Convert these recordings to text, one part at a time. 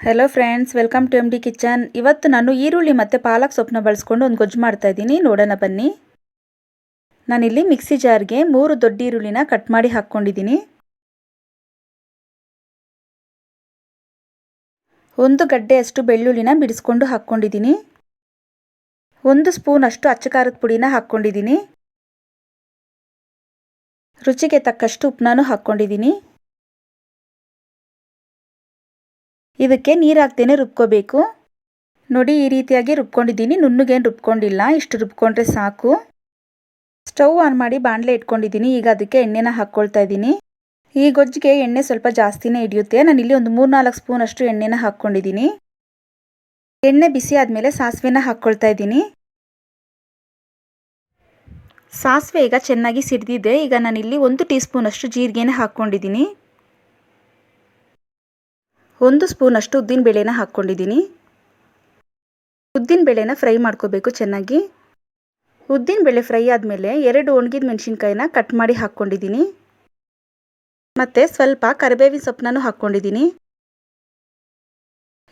Hello friends welcome to M D kitchen ಇವತ್ತು ನಾನು ಈರುಳ್ಳಿ ಮತ್ತು ಪಾಲಕ್ ಸೊಪ್ಪನ್ನ ಬಳಸ್ಕೊಂಡು ಒಂದು ಗೊಜ್ಜು ಮಾಡ್ತಾ ಇದ್ದೀನಿ. ನೋಡೋಣ ಬನ್ನಿ. ನಾನಿಲ್ಲಿ ಮಿಕ್ಸಿ ಜಾರ್ಗೆ ಮೂರು ದೊಡ್ಡ ಈರುಳ್ಳಿನ ಕಟ್ ಮಾಡಿ ಹಾಕ್ಕೊಂಡಿದ್ದೀನಿ. ಒಂದು ಗಡ್ಡೆಯಷ್ಟು ಬೆಳ್ಳುಳ್ಳಿನ ಬಿಡಿಸ್ಕೊಂಡು ಹಾಕ್ಕೊಂಡಿದ್ದೀನಿ. ಒಂದು ಸ್ಪೂನ್ ಅಷ್ಟು ಅಚ್ಚ ಪುಡಿನ ಹಾಕ್ಕೊಂಡಿದ್ದೀನಿ. ರುಚಿಗೆ ತಕ್ಕಷ್ಟು ಉಪ್ಪನ್ನು ಹಾಕ್ಕೊಂಡಿದ್ದೀನಿ. ಇದಕ್ಕೆ ನೀರು ಹಾಕ್ತೇನೆ ರುಬ್ಕೋಬೇಕು. ನೋಡಿ, ಈ ರೀತಿಯಾಗಿ ರುಬ್ಕೊಂಡಿದ್ದೀನಿ. ನುಣ್ಣಗೇನು ರುಬ್ಕೊಂಡಿಲ್ಲ. ಇಷ್ಟು ರುಬ್ಕೊಂಡ್ರೆ ಸಾಕು. ಸ್ಟವ್ ಆನ್ ಮಾಡಿ ಬಾಣಲೆ ಇಟ್ಕೊಂಡಿದ್ದೀನಿ. ಈಗ ಅದಕ್ಕೆ ಎಣ್ಣೆನ ಹಾಕ್ಕೊಳ್ತಾ ಇದ್ದೀನಿ. ಈ ಗೊಜ್ಜಿಗೆ ಎಣ್ಣೆ ಸ್ವಲ್ಪ ಜಾಸ್ತಿನೇ ಹಿಡಿಯುತ್ತೆ. ನಾನು ಇಲ್ಲಿ ಒಂದು ಮೂರು ನಾಲ್ಕು ಸ್ಪೂನ್ ಅಷ್ಟು ಎಣ್ಣೆನ ಹಾಕ್ಕೊಂಡಿದ್ದೀನಿ. ಎಣ್ಣೆ ಬಿಸಿ ಆದಮೇಲೆ ಸಾಸಿವೆನ ಹಾಕ್ಕೊಳ್ತಾ ಇದ್ದೀನಿ. ಸಾಸಿವೆ ಈಗ ಚೆನ್ನಾಗಿ ಸಿಡಿದಿದೆ. ಈಗ ನಾನಿಲ್ಲಿ ಒಂದು ಟೀ ಸ್ಪೂನ್ ಅಷ್ಟು ಜೀರಿಗೆನ ಹಾಕ್ಕೊಂಡಿದ್ದೀನಿ. ಒಂದು ಸ್ಪೂನಷ್ಟು ಉದ್ದಿನ ಬೇಳೆನ ಹಾಕ್ಕೊಂಡಿದ್ದೀನಿ. ಉದ್ದಿನ ಬೇಳೆನ ಫ್ರೈ ಮಾಡ್ಕೋಬೇಕು ಚೆನ್ನಾಗಿ. ಉದ್ದಿನ ಬೇಳೆ ಫ್ರೈ ಆದಮೇಲೆ ಎರಡು ಒಣಗಿದ ಮೆಣಸಿನ್ಕಾಯಿನ ಕಟ್ ಮಾಡಿ ಹಾಕ್ಕೊಂಡಿದ್ದೀನಿ. ಮತ್ತು ಸ್ವಲ್ಪ ಕರಿಬೇವಿನ ಸೊಪ್ಪನ್ನೂ ಹಾಕ್ಕೊಂಡಿದ್ದೀನಿ.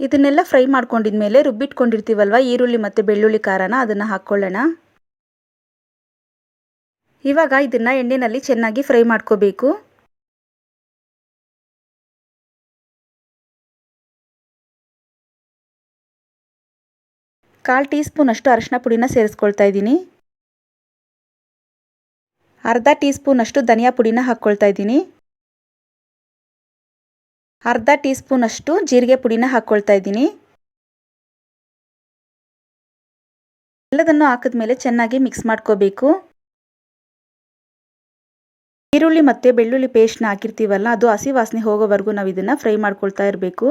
ಇದನ್ನೆಲ್ಲ ಫ್ರೈ ಮಾಡ್ಕೊಂಡಿದ್ಮೇಲೆ ರುಬ್ಬಿಟ್ಕೊಂಡಿರ್ತೀವಲ್ವ ಈರುಳ್ಳಿ ಮತ್ತು ಬೆಳ್ಳುಳ್ಳಿ ಖಾರನ ಅದನ್ನು ಹಾಕ್ಕೊಳ್ಳೋಣ ಇವಾಗ ಇದನ್ನು ಎಣ್ಣೆಯಲ್ಲಿ ಚೆನ್ನಾಗಿ ಫ್ರೈ ಮಾಡ್ಕೋಬೇಕು. ಕಾಲು ಟೀ ಸ್ಪೂನಷ್ಟು ಅರಶಿನ ಪುಡಿನ ಸೇರಿಸ್ಕೊಳ್ತಾ ಇದ್ದೀನಿ. ಅರ್ಧ ಟೀ ಸ್ಪೂನಷ್ಟು ಧನಿಯಾ ಪುಡಿನ ಹಾಕ್ಕೊಳ್ತಾ ಇದ್ದೀನಿ. ಅರ್ಧ ಟೀ ಸ್ಪೂನಷ್ಟು ಜೀರಿಗೆ ಪುಡಿನ ಹಾಕ್ಕೊಳ್ತಾ ಇದ್ದೀನಿ. ಎಲ್ಲದನ್ನು ಹಾಕಿದ ಮೇಲೆ ಚೆನ್ನಾಗಿ ಮಿಕ್ಸ್ ಮಾಡ್ಕೋಬೇಕು. ಈರುಳ್ಳಿ ಮತ್ತು ಬೆಳ್ಳುಳ್ಳಿ ಪೇಸ್ಟ್ನ ಹಾಕಿರ್ತೀವಲ್ಲ, ಅದು ಹಸಿ ವಾಸನೆ ಹೋಗೋವರೆಗೂ ನಾವು ಇದನ್ನು ಫ್ರೈ ಮಾಡ್ಕೊಳ್ತಾ ಇರಬೇಕು.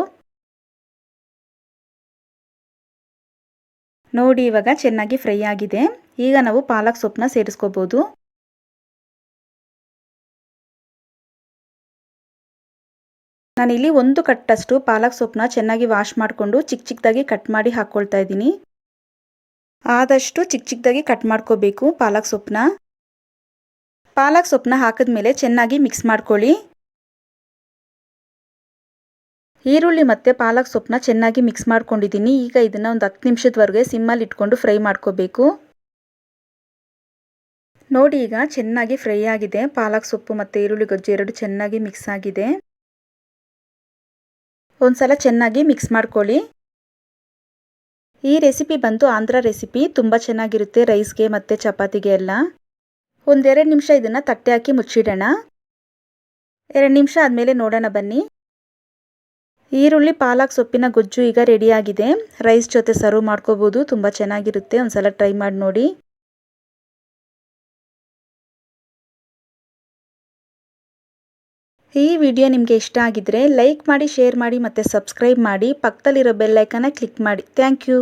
ನೋಡಿ, ಇವಾಗ ಚೆನ್ನಾಗಿ ಫ್ರೈ ಆಗಿದೆ. ಈಗ ನಾವು ಪಾಲಕ್ ಸೊಪ್ಪನ್ನ ಸೇರಿಸ್ಕೋಬೋದು. ನಾನಿಲ್ಲಿ ಒಂದು ಕಟ್ಟಷ್ಟು ಪಾಲಕ್ ಸೊಪ್ಪನ್ನ ಚೆನ್ನಾಗಿ ವಾಶ್ ಮಾಡಿಕೊಂಡು ಚಿಕ್ಕ ಚಿಕ್ಕದಾಗಿ ಕಟ್ ಮಾಡಿ ಹಾಕ್ಕೊಳ್ತಾ ಇದ್ದೀನಿ. ಆದಷ್ಟು ಚಿಕ್ಕ ಚಿಕ್ಕದಾಗಿ ಕಟ್ ಮಾಡ್ಕೋಬೇಕು ಪಾಲಕ್ ಸೊಪ್ಪನ್ನ. ಪಾಲಕ್ ಸೊಪ್ಪನ್ನ ಹಾಕಿದ್ಮೇಲೆ ಚೆನ್ನಾಗಿ ಮಿಕ್ಸ್ ಮಾಡ್ಕೊಳ್ಳಿ. ಈರುಳ್ಳಿ ಮತ್ತು ಪಾಲಕ್ ಸೊಪ್ಪನ್ನ ಚೆನ್ನಾಗಿ ಮಿಕ್ಸ್ ಮಾಡ್ಕೊಂಡಿದ್ದೀನಿ. ಈಗ ಇದನ್ನು ಒಂದು ಹತ್ತು ನಿಮಿಷದವರೆಗೆ ಸಿಮ್ಮಲ್ಲಿ ಇಟ್ಕೊಂಡು ಫ್ರೈ ಮಾಡ್ಕೋಬೇಕು. ನೋಡಿ ಈಗ ಚೆನ್ನಾಗಿ ಫ್ರೈ ಆಗಿದೆ. ಪಾಲಕ್ ಸೊಪ್ಪು ಮತ್ತು ಈರುಳ್ಳಿ ಗೊಜ್ಜು ಎರಡು ಚೆನ್ನಾಗಿ ಮಿಕ್ಸ್ ಆಗಿದೆ. ಒಂದ್ಸಲ ಚೆನ್ನಾಗಿ ಮಿಕ್ಸ್ ಮಾಡ್ಕೊಳ್ಳಿ. ಈ ರೆಸಿಪಿ ಬಂತು ಆಂಧ್ರ ರೆಸಿಪಿ ತುಂಬ ಚೆನ್ನಾಗಿರುತ್ತೆ ರೈಸ್ಗೆ ಮತ್ತು ಚಪಾತಿಗೆ ಎಲ್ಲ. ಒಂದೆರಡು ನಿಮಿಷ ಇದನ್ನು ತಟ್ಟೆ ಹಾಕಿ ಮುಚ್ಚಿಡೋಣ. ಎರಡು ನಿಮಿಷ ಆದಮೇಲೆ ನೋಡೋಣ ಬನ್ನಿ. ಈರುಳ್ಳಿ, ಪಾಲಕ್ ಸೊಪ್ಪಿನ ಗೊಜ್ಜು ಈಗ ರೆಡಿಯಾಗಿದೆ. ರೈಸ್ ಜೊತೆ ಸರ್ವ್ ಮಾಡ್ಕೋಬೋದು, ತುಂಬ ಚೆನ್ನಾಗಿರುತ್ತೆ. ಒಂದ್ಸಲ ಟ್ರೈ ಮಾಡಿ ನೋಡಿ. ಈ ವಿಡಿಯೋ ನಿಮಗೆ ಇಷ್ಟ ಆಗಿದ್ರೆ ಲೈಕ್ ಮಾಡಿ, ಶೇರ್ ಮಾಡಿ ಮತ್ತು ಸಬ್ಸ್ಕ್ರೈಬ್ ಮಾಡಿ. ಪಕ್ಕದಲ್ಲಿರೋ ಬೆಲ್ಲೈಕನ್ನ ಕ್ಲಿಕ್ ಮಾಡಿ. Thank you.